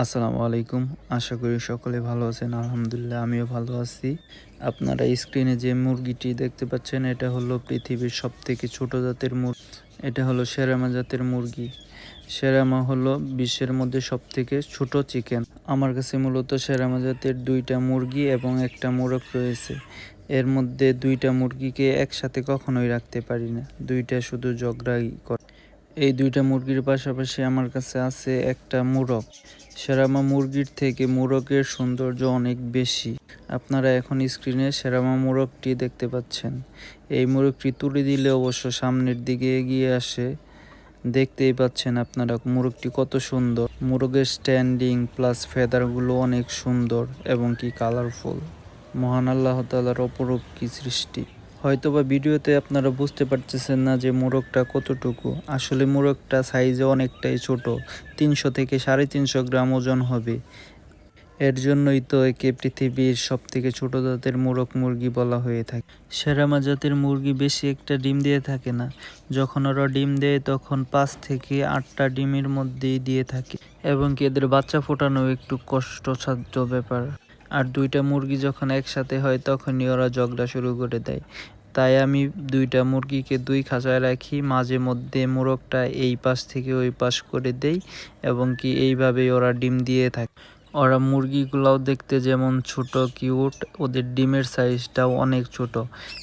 আসসালামু আলাইকুম। আশা করি সকলে ভালো আছেন। আলহামদুলিল্লাহ, আমিও ভালো আছি। আপনারা স্ক্রিনে যে মুরগিটি দেখতে পাচ্ছেন, এটা হলো পৃথিবীর সব থেকে ছোটো জাতের মুরগি এটা হলো সেরামা জাতের মুরগি। সেরামা হলো বিশ্বের মধ্যে সব থেকে ছোটো চিকেন আমার কাছে মূলত সেরামা জাতের দুইটা মুরগি এবং একটা মোরগ রয়েছে। এর মধ্যে দুইটা মুরগিকে একসাথে কখনোই রাখতে পারি না। দুইটা শুধু ঝগড়াই করে। এই দুইটা মুরগির পাশাপাশি আমার কাছে আছে একটা মোরগ। সেরামা মুরগির থেকে মোরগের সৌন্দর্য অনেক বেশি। আপনারা এখন স্ক্রিনে সেরামা মোরগটি দেখতে পাচ্ছেন। এই মোরগটি তুলে দিলে অবশ্য সামনের দিকে এগিয়ে আসে। দেখতেই পাচ্ছেন আপনারা মোরগটি কত সুন্দর। মোরগের স্ট্যান্ডিং প্লাস ফেদারগুলো অনেক সুন্দর এবং কি কালারফুল মহান আল্লাহ তালার অপরূপ কি সৃষ্টি। হয়তোবা ভিডিওতে আপনারা বুঝতে পারতেছেন না যে মোরগটা কতটুকু। আসলে মোরগটা সাইজে অনেকটাই ছোট, তিনশো থেকে সাড়ে তিনশো গ্রাম ওজন হবে। এর জন্যই তো একে পৃথিবীর সব থেকে ছোট জাতের মোরগ মুরগি বলা হয়ে থাকে। সেরামা জাতের মুরগি বেশি একটা ডিম দিয়ে থাকে না। যখন ওরা ডিম দেয়, তখন পাঁচ থেকে আটটা ডিমের মধ্যেই দিয়ে থাকে। এবং এদের বাচ্চা ফোটানো একটু কষ্টসাধ্য ব্যাপার। আর দুইটা মুরগি যখন একসাথে হয়, তখনই ওরা ঝগড়া শুরু করে দেয়। তাই আমি দুইটা মুরগিকে দুই খাঁচায় রাখি, মাঝে মধ্যে মোরগটা এই পাশ থেকে ওই পাশ করে দেই এবং কি এইভাবেই ওরা ডিম দিয়ে থাকে। ওরা মুরগিগুলাও দেখতে যেমন ছোট, কিউট, ওদের ডিমের সাইজটাও অনেক ছোট।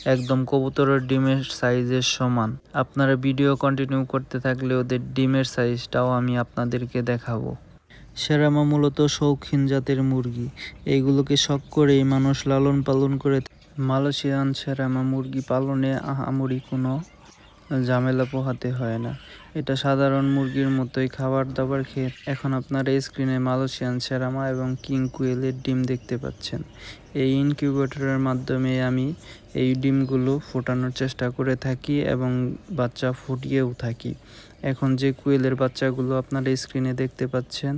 একদম কবুতরের ডিমের সাইজের সমান। আপনারা ভিডিও কন্টিনিউ করতে থাকলে ওদের ডিমের সাইজটাও আমি আপনাদেরকে দেখাবো। সেরামা মূলত শৌখিন জাতের মুরগি। এইগুলোকে শখ করেই মানুষ লালন পালন করে মালয়েশিয়ান সেরামা মুরগি পালনে আহামরি কোনো ঝামেলা পোহাতে হয় না। এটা সাধারণ মুরগির মতোই খাবার দাবার খেয়ে এখন আপনারা স্ক্রিনে মালয়েশিয়ান সেরামা এবং কিং কুয়েলের ডিম দেখতে পাচ্ছেন। এই ইনকিউবেটরের মাধ্যমে আমি এই ডিমগুলো ফোটানোর চেষ্টা করে থাকি এবং বাচ্চা ফুটিয়েও থাকি। এখন যে কুয়েলের বাচ্চাগুলো আপনারা স্ক্রিনে দেখতে পাচ্ছেন,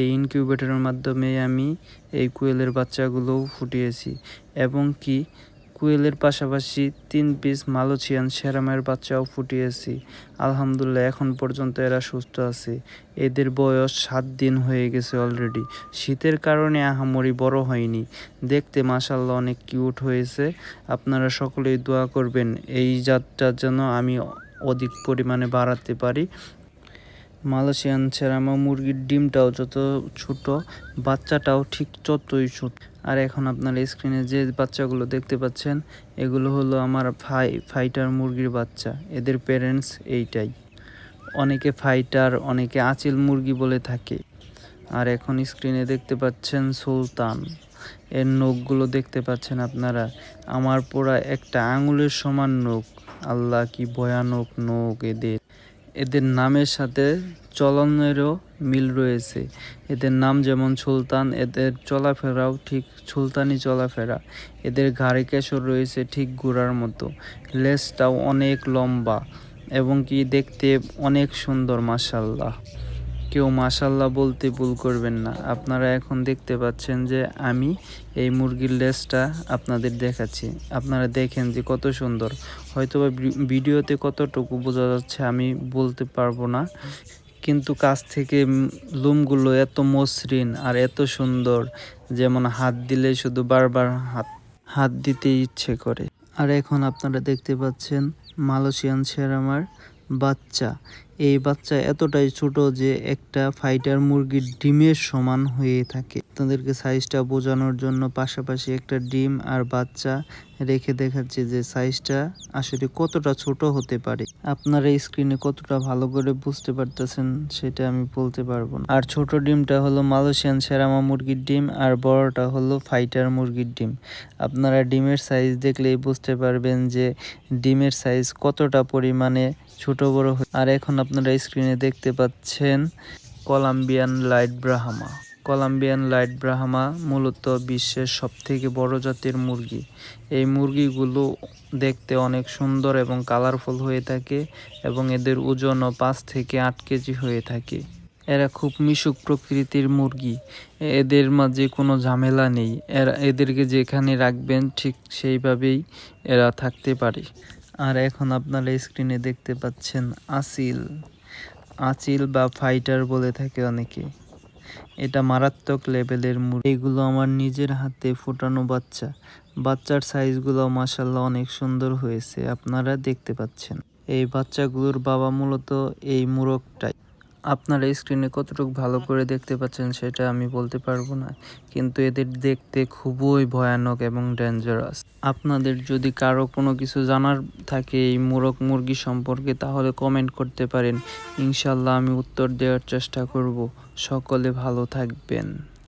এই ইনকিউবেটরের মাধ্যমে আমি এই কুয়েলের বাচ্চাগুলোও ফুটিয়েছি। এবং কি কুয়েলের পাশাপাশি তিন পিস মালয়েশিয়ান সেরামের বাচ্চাও ফুটিয়েছি। আলহামদুলিল্লাহ, এখন পর্যন্ত এরা সুস্থ আছে। এদের বয়স সাত দিন হয়ে গেছে অলরেডি শীতের কারণে আহামরি বড় হয়নি। দেখতে মাসাল্লাহ অনেক কিউট হয়েছে। আপনারা সকলেই দোয়া করবেন, এই জাতটা যেন আমি অধিক পরিমাণে বাড়াতে পারি। মালয়েশিয়ান সেরামা মুরগির ডিমটাও যত ছোট, বাচ্চাটাও ঠিক ততই ছোট। আর এখন আপনারা স্ক্রিনে যে বাচ্চাগুলো দেখতে পাচ্ছেন, এগুলো হলো আমার ফাই, ফাইটার মুরগির বাচ্চা। এদের প্যারেন্টস এইটাই। অনেকে ফাইটার, অনেকে আচিল মুরগি বলে থাকে। আর এখন স্ক্রিনে দেখতে পাচ্ছেন সুলতান। এর নখগুলো দেখতে পাচ্ছেন আপনারা। আমার পুরা একটা আঙুলের সমান নখ। আল্লাহ কি ভয়ানক নখ এদের। এদের নামের সাথে চলনেরও মিল রয়েছে। এদের নাম যেমন সুলতান, এদের চলাফেরাও ঠিক সুলতানি চলাফেরা। এদের ঘাড়ে কেশর রয়েছে ঠিক গুড়ার মতো। লেজটাও অনেক লম্বা এবং কি দেখতে অনেক সুন্দর মাসাল্লাহ কেউ মাসাল্লাহ বলতে ভুল করবেন না। আপনারা এখন দেখতে পাচ্ছেন যে আমি এই মুরগির লেজটা আপনাদের দেখাচ্ছি। আপনারা দেখেন যে কত সুন্দর। হয়তো ভিডিওতে কতটুকু বোঝা যাচ্ছে আমি বলতে পারব না। কিন্তু কাছ থেকে লুমগুলো এত মসৃণ আর এত সুন্দর, যেমন হাত দিলে শুধু বারবার হাত হাত দিতে ইচ্ছে করে। আর এখন আপনারা দেখতে পাচ্ছেন মালয়েশিয়ান সেরামার বাচ্চা। এই বাচ্চা এতটাই ছোট যে একটা ফাইটার মুরগির ডিমের সমান হয়ে থাকে। আপনাদেরকে সাইজটা বোঝানোর জন্য পাশাপাশি একটা ডিম আর বাচ্চা রেখে দেখাচ্ছি যে সাইজটা আসলে কতটা ছোট হতে পারে। আপনারা স্ক্রিনে কতটা ভালো করে বুঝতে পারতেছেন সেটা আমি বলতে পারব না। আর ছোট ডিমটা হলো মালয়েশিয়ান সেরামা মুরগির ডিম আর বড়টা হলো ফাইটার মুরগির ডিম। আপনারা ডিমের সাইজ দেখলেই বুঝতে পারবেন যে ডিমের সাইজ কতটা পরিমাণে ছোট বড় আর এখন আপনারা স্ক্রিনে দেখতে পাচ্ছেন Columbian light Brahma. Columbian light Brahma মূলত বিশ্বের সবথেকে বড় জাতের মুরগি। এই মুরগিগুলো দেখতে অনেক সুন্দর এবং কালারফুল হয়ে থাকে এবং এদের ওজনও পাঁচ থেকে আট কেজি হয়ে থাকে। এরা খুব মিশুক প্রকৃতির মুরগি। এদের মাঝে কোনো ঝামেলা নেই। এরা এদেরকে যেখানে রাখবেন ঠিক সেইভাবেই এরা থাকতে পারে। আর এখন আপনারা স্ক্রিনে দেখতে পাচ্ছেন আসিল। আচিল বা ফাইটার বলে থাকে অনেকে। এটা মারাত্মক লেভেলের মুরগি। এগুলো আমার নিজের হাতে ফোটানো বাচ্চা। বাচ্চার সাইজগুলো মাসাল্লাহ অনেক সুন্দর হয়েছে। আপনারা দেখতে পাচ্ছেন। এই বাচ্চাগুলোর বাবা মূলত এই মুরগটাই। আপনারা স্ক্রিনে কতটুকু ভালো করে দেখতে পাচ্ছেন সেটা আমি বলতে পারব না। কিন্তু এদের দেখতে খুবই ভয়ানক এবং ডেঞ্জারাস আপনাদের যদি কারও কোনো কিছু জানার থাকে এই মোরগ মুরগি সম্পর্কে, তাহলে কমেন্ট করতে পারেন। ইনশাল্লাহ আমি উত্তর দেওয়ার চেষ্টা করব। সকলে ভালো থাকবেন।